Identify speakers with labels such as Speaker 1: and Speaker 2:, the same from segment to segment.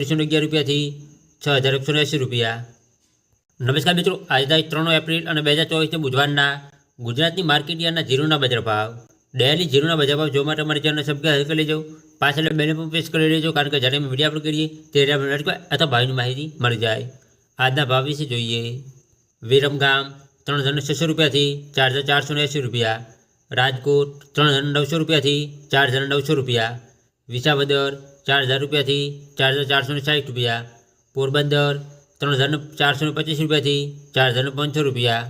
Speaker 1: ત્રીસો અગિયાર રૂપિયાથી છ હજાર એકસો એંસી રૂપિયા. નમસ્કાર મિત્રો, આજે તારીખ ત્રણ એપ્રિલ અને બે હજાર ચોવીસને બુધવારના ગુજરાતની માર્કેટ યાર્ડના જીરુના બજાર ભાવ. ડેલી જીરુના બજાર ભાવ જોવા માટે અમારી ચેનલ સબસ્ક્રાઈબ કરી લેજો. પાછળ બેને પણ પ્રેસ કરી લેજો, કારણ કે જ્યારે અમે વીડિયો અપલોડ કરીએ ત્યારે આપણે અથવા ભાવની માહિતી મળી જાય. આજના ભાવ વિશે જોઈએ. વિરમગામ ત્રણ હજાર છસો રૂપિયાથી ચાર હજાર ચારસો એંસી રૂપિયા. રાજકોટ ત્રણ હજાર નવસો રૂપિયાથી ચાર હજાર નવસો રૂપિયા. વિસાવદર ચાર હજાર રૂપિયાથી ચાર હજાર ચારસો ને સાઠ રૂપિયા પોરબંદર ત્રણ હજાર ચારસો ને પચીસ રૂપિયાથી ચાર હજાર પાંચસો રૂપિયા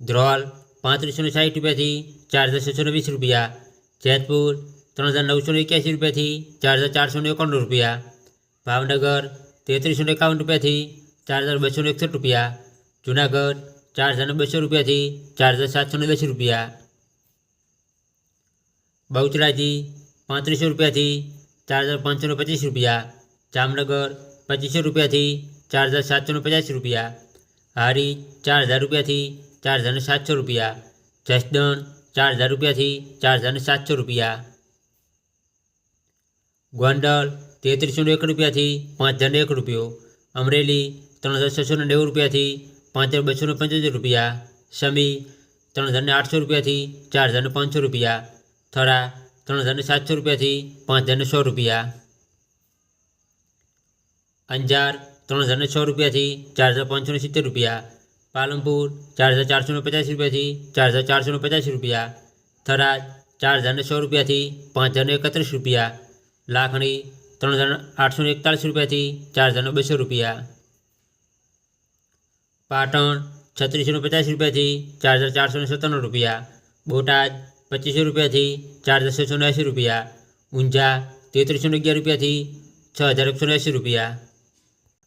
Speaker 1: ધ્રોલ પાંત્રીસો ને સાઠ રૂપિયાથી ચાર હજાર છસો ને વીસ રૂપિયા જેતપુર ત્રણ હજાર નવસો ને એક્યાસી રૂપિયાથી ચાર હજાર ચારસો ને એકાણું રૂપિયા ભાવનગર તેત્રીસો ને એકાવન રૂપિયાથી ચાર હજાર બસો ને એકસઠ રૂપિયા જુનાગઢ ચાર હજાર બસો રૂપિયાથી ચાર હજાર સાતસો ને દસ રૂપિયા બહુચરાજી પાંત્રીસો રૂપિયાથી ચાર હજાર પાંચસો ને પચીસ રૂપિયા જામનગર પચીસો રૂપિયાથી ચાર હજાર સાતસો ને પચાસ રૂપિયા હારી ચાર હજાર રૂપિયાથી ચાર હજાર ને સાતસો રૂપિયા જસદણ ચાર હજાર રૂપિયાથી ચાર હજાર ને સાતસો રૂપિયા ગોંડલ તેત્રીસો ને એક રૂપિયાથી પાંચ હજાર ને એક રૂપિયો અમરેલી ત્રણ હજાર છસો ને નેવું રૂપિયાથી પાંચ હજાર બસો ને પંચોતેર રૂપિયા સમી ત્રણ હજાર ને આઠસો રૂપિયાથી ચાર હજાર ને પાંચસો રૂપિયા થરા ત્રણ હજાર ને સાતસો રૂપિયાથી પાંચ હજાર ને સો રૂપિયા અંજાર ત્રણ હજાર ને છ રૂપિયાથી ચાર હજાર પાંચસો ને સિત્તેર રૂપિયા પાલનપુર ચાર હજાર ચારસો ને પચાસ રૂપિયાથી ચાર હજાર ચારસો ને પચાસ રૂપિયા થરાદ ચાર હજાર ને સો રૂપિયાથી પાંચ હજાર ને એકત્રીસ રૂપિયા લાખણી ત્રણ હજાર આઠસો ને એકતાલીસ રૂપિયાથી ચાર હજાર ને બસો રૂપિયા પાટણ છત્રીસો ને પચાસ રૂપિયાથી ચાર હજાર ચારસો ને સત્તાણું રૂપિયા બોટાદ પચીસો રૂપિયાથી ચાર હજાર છસો એંસી રૂપિયા, ઊંઝા તેત્રીસો અગિયાર રૂપિયાથી છ હજાર એકસો એંસી રૂપિયા.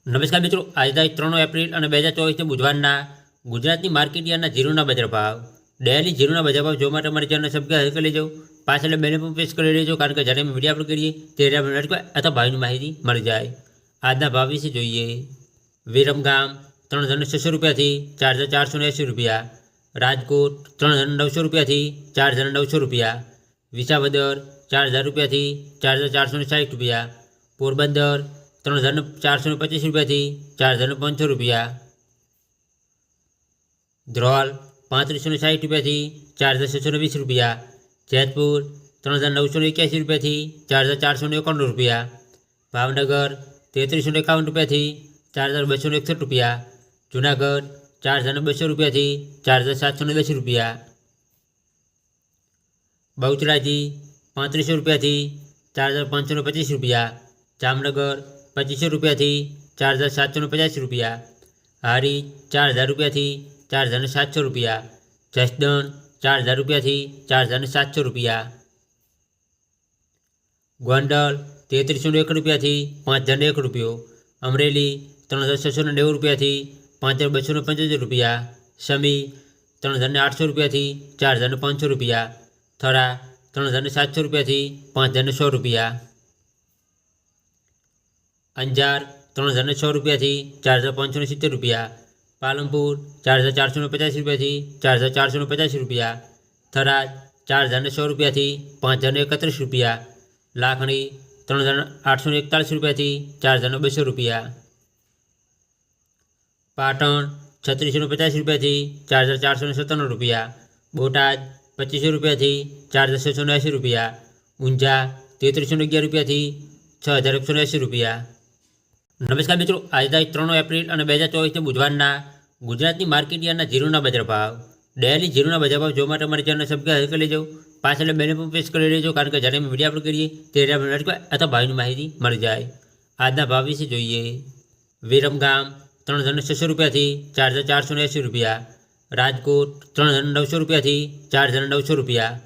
Speaker 1: નમસ્કાર મિત્રો, આજે તારીખ ત્રણ એપ્રિલ અને બે હજાર ચોવીસને બુધવારના ગુજરાતની માર્કેટ યાર્ડના જીરુના બજાર ભાવ. ડેલી જીરુના બજાર ભાવ જોવા માટે અમારી ચેનલ સબસ્ક્રાઈબ કરી લેજો. પાછળ બેને પણ પ્રેસ કરી લેજો, કારણ કે જ્યારે અમે વીડિયો અપલોડ કરીએ ત્યારે અથવા ભાવની માહિતી મળી જાય. આજના ભાવ વિશે જોઈએ. વિરમગામ ત્રણ હજાર છસો રૂપિયાથી ચાર હજાર ચારસો એંસી રૂપિયા. રાજકોટ ત્રણ હજાર નવસો રૂપિયાથી ચાર હજાર નવસો રૂપિયા વિસાવદર ચાર હજાર રૂપિયાથી ચાર હજાર ચારસો ને સાઠ રૂપિયા પોરબંદર ત્રણ હજાર ચારસો ને પચીસ રૂપિયાથી ચાર હજાર પાંચસો રૂપિયા ધ્રોલ પાંત્રીસો ને સાઠ રૂપિયાથી ચાર હજાર છસો ને વીસ રૂપિયા જેતપુર ત્રણ હજાર નવસો ને એક્યાસી રૂપિયાથી ચાર હજાર ચારસો ને એકાણું રૂપિયા ભાવનગર તેત્રીસો ને એકાવન રૂપિયાથી ચાર હજાર બસો ને એકસઠ રૂપિયા જુનાગઢ ચાર હજારને બસો રૂપિયાથી ચાર હજાર સાતસો ને દસ રૂપિયા. બહુચરાથી પાંત્રીસો રૂપિયાથી ચાર હજાર પાંચસો ને પચીસ રૂપિયા. જામનગર પચીસો રૂપિયાથી ચાર હજાર સાતસો ને પચાસ રૂપિયા. હારી ચાર હજાર રૂપિયાથી ચાર હજાર ને સાતસો રૂપિયા. જસદણ ચાર હજાર રૂપિયાથી ચાર હજાર ને સાતસો રૂપિયા. ગોંડલ તેત્રીસો ને એક રૂપિયાથી પાંચ હજાર ને એક રૂપિયો. અમરેલી ત્રણ હજાર છસો ને નેવું રૂપિયાથી પાંચ હજાર બસો ને પંચોતેર રૂપિયા, સમી ત્રણ હજારને આઠસો રૂપિયાથી ચાર હજારને પાંચસો રૂપિયા, થરા ત્રણ હજારને સાતસો રૂપિયાથી પાંચ હજારને સો રૂપિયા. અંજાર ત્રણ હજારને સો રૂપિયાથી ચાર હજાર પાંચસો ને સિત્તેર રૂપિયા, પાલનપુર ચાર હજાર ચારસો ને પચાસ રૂપિયાથી ચાર હજાર ચારસો ને પચાસ રૂપિયા થરાદ ચાર હજારને સો રૂપિયાથી પાંચ હજારને એકત્રીસ રૂપિયા, લાખણી ત્રણ હજાર આઠસો ને એકતાલીસ રૂપિયાથી ચાર હજારને બસો રૂપિયા. પાટણ છત્રીસો પચાસ રૂપિયાથી ચાર હજાર ચારસો સત્તાણું રૂપિયા. બોટાદ પચીસો રૂપિયાથી ચાર હજાર છસો ને એંસી રૂપિયા. ઊંઝા તેત્રીસો અગિયાર રૂપિયાથી છ હજાર એકસો એંસી રૂપિયા. નમસ્કાર મિત્રો, આજે તારીખ ત્રણ એપ્રિલ અને બે હજાર ચોવીસને બુધવારના ગુજરાતની માર્કેટ યાર્ડના જીરુના બજાર ભાવ. ડેલી જીરુના બજાર ભાવ જોવા માટે અમારી ચેનલ સબસ્ક્રાઈબ કરી લેજો. પાછળ બેને પણ પ્રેસ કરી લેજો, કારણ કે જ્યારે અમે વીડિયો અપલોડ કરીએ ત્યારે આપણે અથવા ભાવની માહિતી મળી જાય. આજના ભાવ વિશે જોઈએ. વિરમગામ ત્રણ હજાર છસો રૂપિયાથી ચાર હજાર ચારસો ને એંસી રૂપિયા રાજકોટ ત્રણ હજાર નવસો રૂપિયાથી ચાર હજાર નવસો રૂપિયા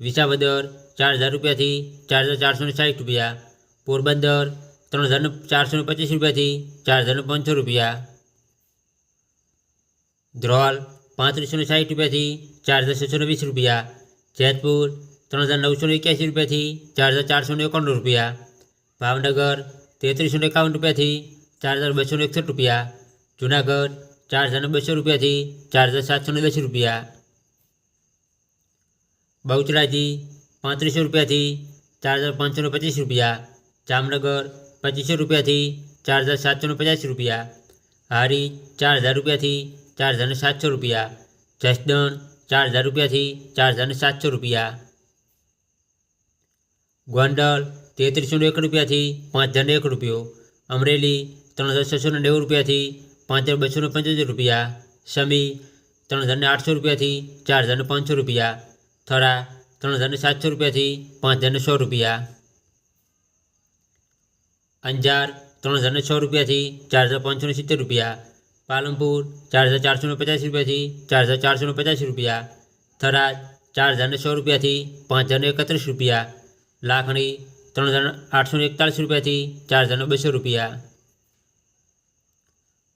Speaker 1: વિસાવદર ચાર હજાર રૂપિયાથી ચાર હજાર ચારસો ને સાઠ રૂપિયા પોરબંદર ત્રણ હજાર ચારસો ને પચીસ રૂપિયાથી ચાર હજાર પાંચસો રૂપિયા ધ્રોલ પાંત્રીસો ને સાઠ રૂપિયાથી ચાર હજાર છસો ને વીસ રૂપિયા જેતપુર ત્રણ હજાર નવસો ને એક્યાસી રૂપિયાથી ચાર હજાર ચારસો ને એકાણું રૂપિયા ભાવનગર તેત્રીસો ને એકાવન રૂપિયાથી ચાર હજાર બસો ને એકસઠ રૂપિયા જુનાગઢ ચાર હજાર ને બસો રૂપિયાથી ચાર હજાર સાતસો ને દસ રૂપિયા બહુચરાજી પાંત્રીસો રૂપિયાથી ચાર હજાર પાંચસો ને પચીસ રૂપિયા જામનગર પચીસો રૂપિયાથી ચાર હજાર સાતસો ને પચાસ રૂપિયા હારી ચાર હજાર રૂપિયાથી ચાર હજાર ને સાતસો રૂપિયા જસદણ ચાર હજાર રૂપિયાથી ચાર હજાર ને સાતસો રૂપિયા ગોંડલ તેત્રીસો ને એક રૂપિયાથી પાંચ હજાર ને એક રૂપિયો અમરેલી ત્રણ હજાર છસો ને નેવું રૂપિયાથી પાંચ હજાર બસો ને પંચોતેર રૂપિયા સમી ત્રણ હજાર ને આઠસો રૂપિયાથી ચાર હજાર ને પાંચસો રૂપિયા થરા ત્રણ હજાર ને સાતસો રૂપિયાથી પાંચ હજાર ને સો રૂપિયા અંજાર ત્રણ હજાર ને છ રૂપિયાથી ચાર હજાર પાંચસો ને સિત્તેર રૂપિયા પાલનપુર ચાર હજાર ચારસો ને પચાસ રૂપિયાથી ચાર હજાર ચારસો ને પચાસ રૂપિયા થરાદ ચાર હજાર ને સો રૂપિયાથી પાંચ હજાર ને એકત્રીસ રૂપિયા લાખણી ત્રણ હજાર આઠસો ને એકતાલીસ રૂપિયાથી ચાર હજાર ને બસો રૂપિયા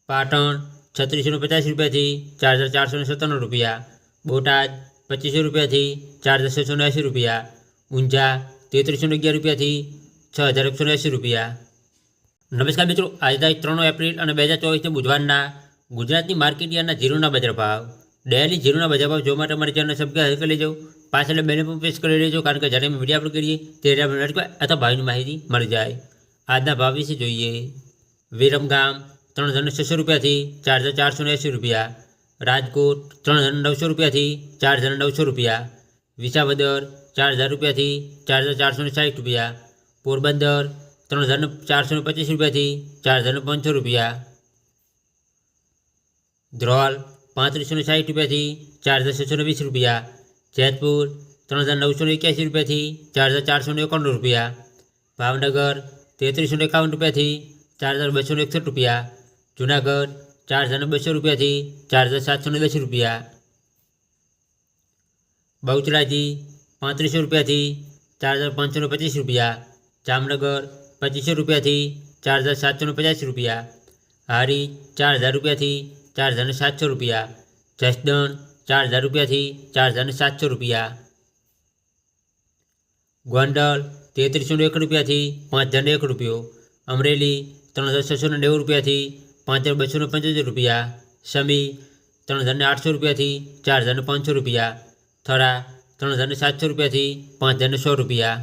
Speaker 1: પાટણ છત્રીસો પચાસ રૂપિયાથી ચાર હજાર ચારસો ને સત્તાણું રૂપિયા, બોટાદ પચીસો રૂપિયાથી ચાર હજાર છસો ને એંસી રૂપિયા, ઊંઝા તેત્રીસો ને અગિયાર રૂપિયાથી છ હજાર એકસો ને એંસી રૂપિયા. નમસ્કાર મિત્રો, આજે તારીખ ત્રણ એપ્રિલ અને બે હજાર ચોવીસને બુધવારના ગુજરાતની માર્કેટ યાર્ડના જીરુના બજાર ભાવ. ડેલી જીરુના બજાર ભાવ જોવા માટે અમારી ચેનલ સબસ્ક્રાઈબ કરી લેજો. પાછળ બેને પણ પ્રેસ કરી લેજો, કારણ કે જ્યારે અમે વીડિયો અપલોડ કરીએ ત્યારે અથવા ભાવની માહિતી મળી જાય. આજના ભાવ વિશે જોઈએ. વિરમગામ ત્રણ હજાર છસો રૂપિયાથી ચાર હજાર ચારસો ને એંસી રૂપિયા રાજકોટ ત્રણ હજાર નવસો રૂપિયાથી ચાર હજાર નવસો રૂપિયા વિસાવદર ચાર હજાર રૂપિયાથી ચાર હજાર ચારસો ને સાઠ રૂપિયા પોરબંદર ત્રણ હજાર ચારસો ને પચીસ રૂપિયાથી ચાર હજાર પાંચસો રૂપિયા ધ્રોલ પાંત્રીસો ને સાઠ રૂપિયાથી ચાર હજાર છસો ને વીસ રૂપિયા જેતપુર ત્રણ હજાર નવસો ને એક્યાસી રૂપિયાથી ચાર હજાર ચારસો ને એકાણું રૂપિયા ભાવનગર તેત્રીસો ને એકાવન રૂપિયાથી ચાર હજાર બસો ને એકસઠ રૂપિયા જુનાગઢ ચાર હજાર ને બસો રૂપિયાથી ચાર હજાર સાતસો ને દસ રૂપિયા બહુચરાજી પાંત્રીસો રૂપિયાથી ચાર હજાર પાંચસો ને પચીસ રૂપિયા જામનગર પચીસો રૂપિયાથી ચાર હજાર સાતસો ને પચાસ રૂપિયા હારી ચાર હજાર રૂપિયાથી ચાર હજાર ને સાતસો રૂપિયા જસદણ ચાર હજાર રૂપિયાથી ચાર હજાર ને સાતસો રૂપિયા ગોંડલ તેત્રીસો ને એક રૂપિયાથી પાંચ હજાર ને એક રૂપિયો અમરેલી ત્રણ હજાર છસો ને નેવું રૂપિયાથી પાંચ હજાર બસો ને પંચોતેર રૂપિયા સમી ત્રણ હજાર ને આઠસો રૂપિયાથી ચાર હજાર ને પાંચસો રૂપિયા થરા ત્રણ હજાર ને સાતસો રૂપિયાથી પાંચ હજાર ને સો રૂપિયા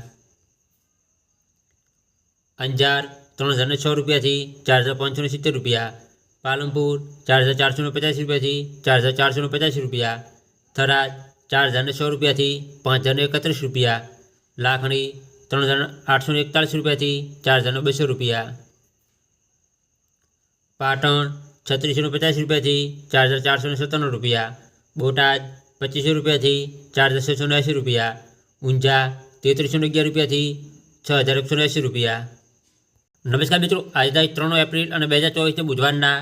Speaker 1: અંજાર ત્રણ હજાર ને છ રૂપિયાથી ચાર હજાર પાંચસો ને સિત્તેર રૂપિયા પાલનપુર ચાર હજાર ચારસો ને પચાસ રૂપિયાથી ચાર હજાર ચારસો ને પચાસ રૂપિયા થરાદ ચાર હજાર ને સો રૂપિયાથી પાંચ હજાર ને એકત્રીસ રૂપિયા લાખણી ત્રણ હજાર આઠસો ને એકતાલીસ રૂપિયાથી ચાર હજાર ને બસો રૂપિયા પાટણ છત્રીસો પચાસ રૂપિયાથી ચાર હજાર ચારસો સત્તાણું રૂપિયા. બોટાદ પચીસો રૂપિયાથી ચાર હજાર છસો એંસી રૂપિયા. ઊંઝા તેત્રીસો અગિયાર રૂપિયાથી છ હજાર એકસો એંસી રૂપિયા. નમસ્કાર મિત્રો, આજે તારીખ ત્રણ એપ્રિલ અને બે હજાર ચોવીસને બુધવારના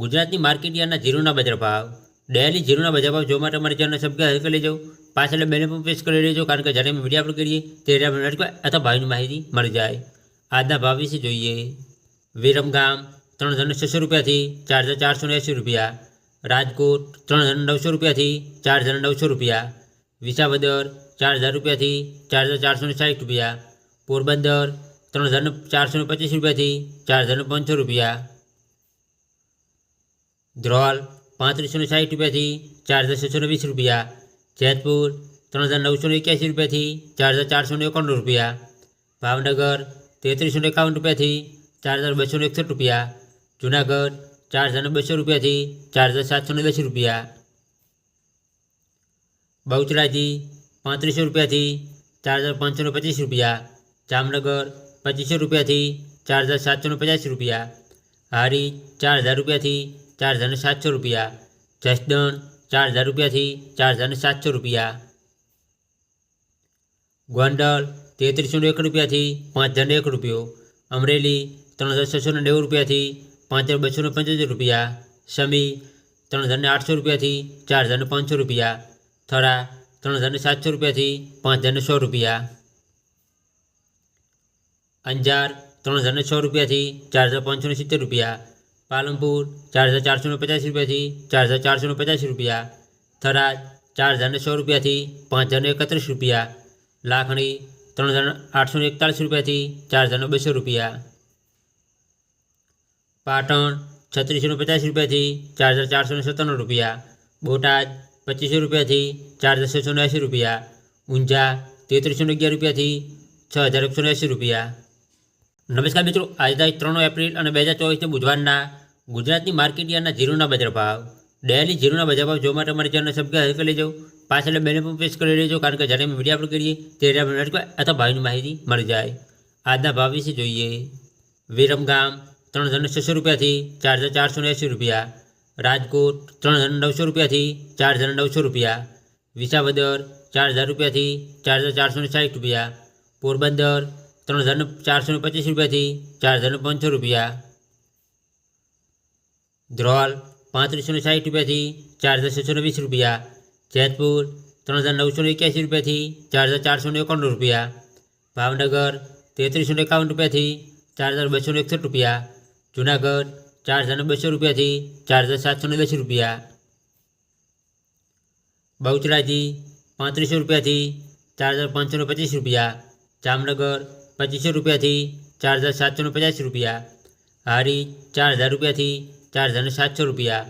Speaker 1: ગુજરાતની માર્કેટ યાર્ડના જીરુના બજાર ભાવ. ડેલી જીરુના બજાર ભાવ જોવા માટે અમારી ચેનલ સબસ્ક્રાઈબ કરી લેજો. પાછળ બેને પણ પ્રેસ કરી લેજો, કારણ કે જ્યારે અમે વીડિયો અપલોડ કરીએ ત્યારે આપણે અથવા ભાવની માહિતી મળી જાય. આજના ભાવ વિશે જોઈએ. વિરમગામ ત્રણ હજાર છસો રૂપિયાથી ચાર હજાર ચારસો ને એંસી રૂપિયા રાજકોટ ત્રણ હજાર નવસો રૂપિયાથી ચાર હજાર નવસો રૂપિયા વિસાવદર ચાર હજાર રૂપિયાથી ચાર હજાર ચારસો ને સાઠ રૂપિયા પોરબંદર ત્રણ હજાર ચારસો ને પચીસ રૂપિયાથી ચાર હજાર પાંચસો રૂપિયા ધ્રોલ પાંત્રીસો ને સાઠ રૂપિયાથી ચાર હજાર છસો ને વીસ રૂપિયા જેતપુર ત્રણ હજાર નવસો ને એક્યાસી રૂપિયાથી ચાર હજાર ચારસો ને એકાણું રૂપિયા ભાવનગર તેત્રીસો ને એકાવન રૂપિયાથી ચાર હજાર બસો ને એકસઠ રૂપિયા જુનાગઢ ચાર હજાર બસો રૂપિયાથી ચાર હજાર સાતસો ને દસ રૂપિયા બહુચરાજી પાંત્રીસો રૂપિયાથી ચાર હજાર પાંચસો ને પચીસ રૂપિયા જામનગર પચીસો રૂપિયાથી ચાર હજાર સાતસો ને પચાસ રૂપિયા હારી ચાર હજાર રૂપિયાથી ચાર હજાર ને સાતસો રૂપિયા જસદણ ચાર હજાર રૂપિયાથી ચાર હજાર ને સાતસો રૂપિયા ગોંડલ તેત્રીસો ને એક રૂપિયાથી પાંચ હજાર ને એક રૂપિયો અમરેલી ત્રણ હજાર છસો ને નેવું રૂપિયાથી પાંચ હજાર બસો ને પંચોતેર રૂપિયા સમી ત્રણ હજાર ને આઠસો રૂપિયાથી ચાર હજાર ને પાંચસો રૂપિયા થરા ત્રણ હજાર ને સાતસો રૂપિયાથી પાંચ હજાર ને સો રૂપિયા અંજાર ત્રણ હજાર ને છ રૂપિયાથી ચાર હજાર પાંચસો ને સિત્તેર રૂપિયા પાલનપુર ચાર હજાર ચારસો ને પચાસ રૂપિયાથી ચાર હજાર ચારસો ને પચાસ રૂપિયા થરાદ ચાર હજાર ને સો રૂપિયાથી પાંચ હજાર ને એકત્રીસ રૂપિયા લાખણી ત્રણ હજાર આઠસો ને એકતાલીસ રૂપિયાથી ચાર હજાર ને બસો રૂપિયા પાટણ છત્રીસો પચાસ રૂપિયાથી ચાર હજાર ચારસો ને સત્તાણું રૂપિયા. બોટાદ પચીસો રૂપિયાથી ચાર હજાર છસો ને એંસી રૂપિયા. ઊંઝા તેત્રીસો ને અગિયાર રૂપિયાથી છ હજાર એકસો ને એંસી રૂપિયા. નમસ્કાર મિત્રો, આજે તારીખ ત્રણ એપ્રિલ અને બે હજાર ચોવીસને બુધવારના ગુજરાતની માર્કેટ યાર્ડના જીરુના બજાર ભાવ. ડેલી જીરુના બજાર ભાવ જોવા માટે અમારી ચેનલ સબસ્ક્રાઈબ કરી લેજો. પાછળ બેને પણ પ્રેસ કરી લેજો, કારણ કે જ્યારે અમે વીડિયો અપલોડ કરીએ ત્યારે આપણે અથવા ભાવની માહિતી મળી જાય. આજના ભાવ વિશે જોઈએ. વિરમગામ ત્રણ હજાર છસો રૂપિયાથી ચાર હજાર ચારસો ને એંસી રૂપિયા રાજકોટ ત્રણ હજાર નવસો રૂપિયાથી ચાર હજાર નવસો રૂપિયા વિસાવદર ચાર હજાર રૂપિયાથી ચાર હજાર ચારસો ને સાઠ રૂપિયા પોરબંદર ત્રણ હજાર ચારસો ને પચીસ રૂપિયાથી ચાર હજાર પાંચસો રૂપિયા ધ્રોલ પાંત્રીસો ને સાઠ રૂપિયાથી ચાર હજાર છસો ને વીસ રૂપિયા જેતપુર ત્રણ હજાર નવસો ને એક્યાસી રૂપિયાથી ચાર હજાર ચારસો ને એકાણું રૂપિયા ભાવનગર તેત્રીસો ને એકાવન રૂપિયાથી ચાર હજાર બસો ને એકસઠ રૂપિયા જુનાગઢ ચાર હજાર ને બસો રૂપિયાથી ચાર હજાર સાતસો ને દસ રૂપિયા બહુચરાજી પાંત્રીસો રૂપિયાથી ચાર હજાર પાંચસો ને પચીસ રૂપિયા જામનગર પચીસો રૂપિયાથી ચાર હજાર સાતસો ને પચાસ રૂપિયા હારી ચાર હજાર રૂપિયાથી ચાર હજાર ને સાતસો રૂપિયા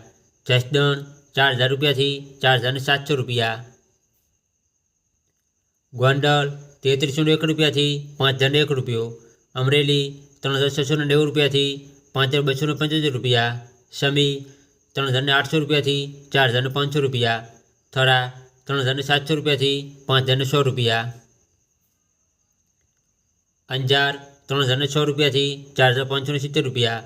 Speaker 1: જસદણ ચાર હજાર રૂપિયાથી ચાર હજાર ને સાતસો રૂપિયા ગોંડલ તેત્રીસો ને એક રૂપિયાથી પાંચ હજાર ને એક રૂપિયો અમરેલી ત્રણ હજાર છસો ને નેવું રૂપિયાથી પાંચ હજાર બસો ને પંચોતેર રૂપિયા સમી ત્રણ હજાર ને આઠસો રૂપિયાથી ચાર હજાર ને પાંચસો રૂપિયા થરા ત્રણ હજાર ને સાતસો રૂપિયાથી પાંચ હજાર ને સો રૂપિયા અંજાર ત્રણ હજાર ને છ રૂપિયાથી ચાર હજાર પાંચસો ને સિત્તેર રૂપિયા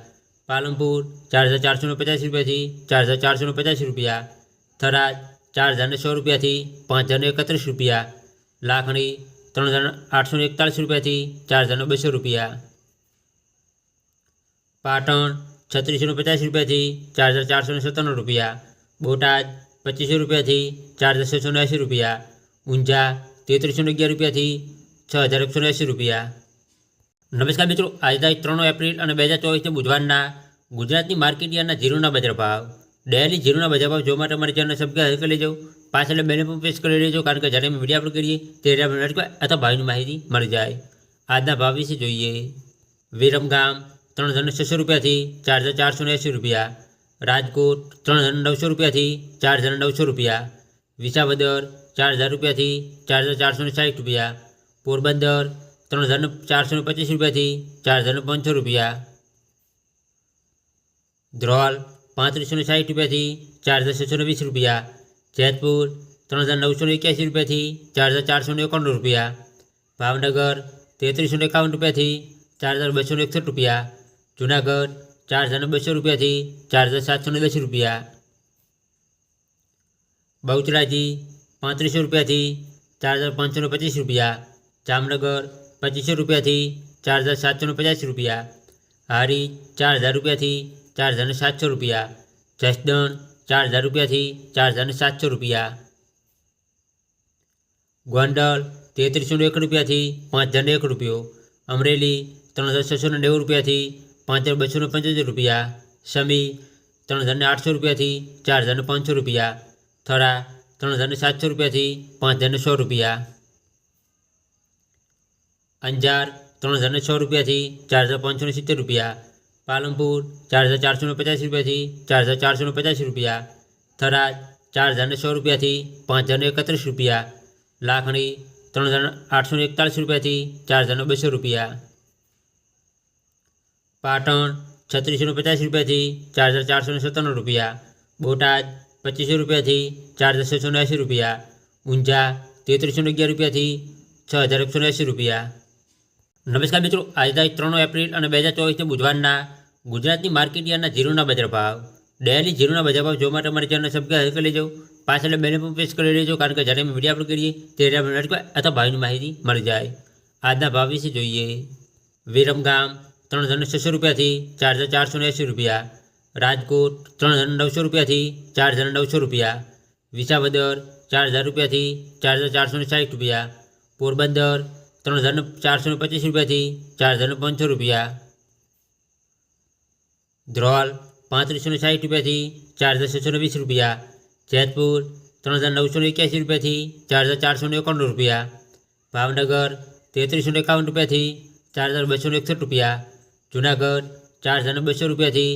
Speaker 1: પાલનપુર ચાર હજાર ચારસો ને પચાસ રૂપિયાથી ચાર હજાર ચારસો ને પચાસ રૂપિયા થરાદ ચાર હજાર ને સો રૂપિયાથી પાંચ હજાર ને એકત્રીસ રૂપિયા લાખણી ત્રણ હજાર આઠસો ને એકતાલીસ રૂપિયાથી ચાર હજાર ને બસો રૂપિયા પાટણ છત્રીસો પચાસ રૂપિયાથી ચાર હજાર ચારસો સત્તાણું રૂપિયા. બોટાદ પચીસો રૂપિયાથી ચાર હજાર છસો એંસી રૂપિયા. ઊંઝા તેત્રીસો અગિયાર રૂપિયાથી છ હજાર એકસો એંસી રૂપિયા. નમસ્કાર મિત્રો, આજે તારીખ ત્રણ એપ્રિલ અને બે હજાર ચોવીસને બુધવારના ગુજરાતની માર્કેટ યાર્ડના જીરુના બજાર ભાવ. ડેલી જીરુના બજાર ભાવ જોવા માટે અમારી ચેનલ સબસ્ક્રાઈબ કરી લેજો. પાછળ બેને પણ પ્રેસ કરી લેજો, કારણ કે જ્યારે અમે વીડિયો અપલોડ કરીએ ત્યારે અથવા ભાવની માહિતી મળી જાય. આજના ભાવ વિશે જોઈએ. વિરમગામ ત્રણ હજાર છસો રૂપિયાથી ચાર હજાર ચારસો ને એંસી રૂપિયા રાજકોટ ત્રણ હજાર નવસો રૂપિયાથી ચાર હજાર નવસો રૂપિયા વિસાવદર ચાર હજાર રૂપિયાથી ચાર હજાર ચારસો ને સાઠ રૂપિયા પોરબંદર ત્રણ હજાર ચારસો ને પચીસ રૂપિયાથી ચાર હજાર પાંચસો રૂપિયા ધ્રોલ પાંત્રીસો ને સાઠ રૂપિયાથી ચાર હજાર છસો ને વીસ રૂપિયા જેતપુર ત્રણ હજાર નવસો ને એક્યાસી રૂપિયાથી ચાર હજાર ચારસો ને એકાણું રૂપિયા ભાવનગર તેત્રીસો ને એકાવન રૂપિયાથી ચાર હજાર બસો ને એકસઠ રૂપિયા જુનાગઢ ચાર હજાર ને બસો રૂપિયાથી ચાર હજાર સાતસો ને દસ રૂપિયા બહુચરાજી પાંત્રીસો રૂપિયાથી ચાર હજાર પાંચસો ને પચીસ રૂપિયા જામનગર પચીસો રૂપિયાથી ચાર હજાર સાતસો ને પચાસ રૂપિયા હારી ચાર હજાર રૂપિયાથી ચાર હજાર ને સાતસો રૂપિયા જસદણ ચાર હજાર રૂપિયાથી ચાર હજાર ને સાતસો રૂપિયા ગોંડલ તેત્રીસો ને એક રૂપિયાથી પાંચ હજાર ને એક રૂપિયો અમરેલી ત્રણ હજાર છસો ને નેવું રૂપિયાથી પાંચ હજાર બસો ને પંચોતેર રૂપિયા સમી ત્રણ હજાર ને આઠસો રૂપિયાથી ચાર હજાર ને પાંચસો રૂપિયા થરા ત્રણ હજાર ને સાતસો રૂપિયાથી પાંચ હજાર ને સો રૂપિયા અંજાર ત્રણ હજાર ને છ રૂપિયાથી ચાર હજાર પાંચસો ને સિત્તેર રૂપિયા પાલનપુર ચાર હજાર ચારસો ને પચાસ રૂપિયાથી ચાર હજાર ચારસો ને પચાસ રૂપિયા થરાદ ચાર હજાર ને સો રૂપિયાથી પાંચ હજાર ને એકત્રીસ રૂપિયા લાખણી ત્રણ હજાર આઠસો ને એકતાલીસ રૂપિયાથી ચાર હજાર ને બસો રૂપિયા પાટણ છત્રીસો પચાસ રૂપિયાથી ચાર હજાર ચારસો સત્તાણું રૂપિયા. બોટાદ પચીસો રૂપિયાથી ચાર હજાર છસો એંસી રૂપિયા. ઊંઝા તેત્રીસો અગિયાર રૂપિયાથી છ હજાર એકસો એંસી રૂપિયા. નમસ્કાર મિત્રો, આજે તારીખ ત્રણ એપ્રિલ અને બે હજાર ચોવીસને બુધવારના ગુજરાતની માર્કેટ યાર્ડના જીરુના બજાર ભાવ. ડેલી જીરુના બજાર ભાવ જોવા માટે અમારી ચેનલ સબસ્ક્રાઈબ કરી લેજો. પાછળ બેને પણ પ્રેસ કરી લેજો, કારણ કે જ્યારે અમે વીડિયો અપલોડ કરીએ ત્યારે અથવા ભાવની માહિતી મળી જાય. આજના ભાવ વિશે જોઈએ. વિરમગામ ત્રણ હજાર છસો રૂપિયાથી ચાર હજાર ચારસો ને એંસી રૂપિયા રાજકોટ ત્રણ હજાર નવસો રૂપિયાથી ચાર હજાર નવસો રૂપિયા વિસાવદર ચાર હજાર રૂપિયાથી ચાર હજાર ચારસો ને સાઠ રૂપિયા પોરબંદર ત્રણ હજાર ચારસો ને પચીસ રૂપિયાથી ચાર હજાર પાંચસો રૂપિયા ધ્રોલ પાંત્રીસો ને સાઠ રૂપિયાથી ચાર હજાર છસો ને વીસ રૂપિયા જેતપુર ત્રણ હજાર નવસો ને એક્યાસી રૂપિયાથી ચાર હજાર ચારસો ને એકાણું રૂપિયા ભાવનગર તેત્રીસો ને એકાવન રૂપિયાથી ચાર હજાર બસો ને એકસઠ રૂપિયા જુનાગઢ ચાર હજાર બસો રૂપિયાથી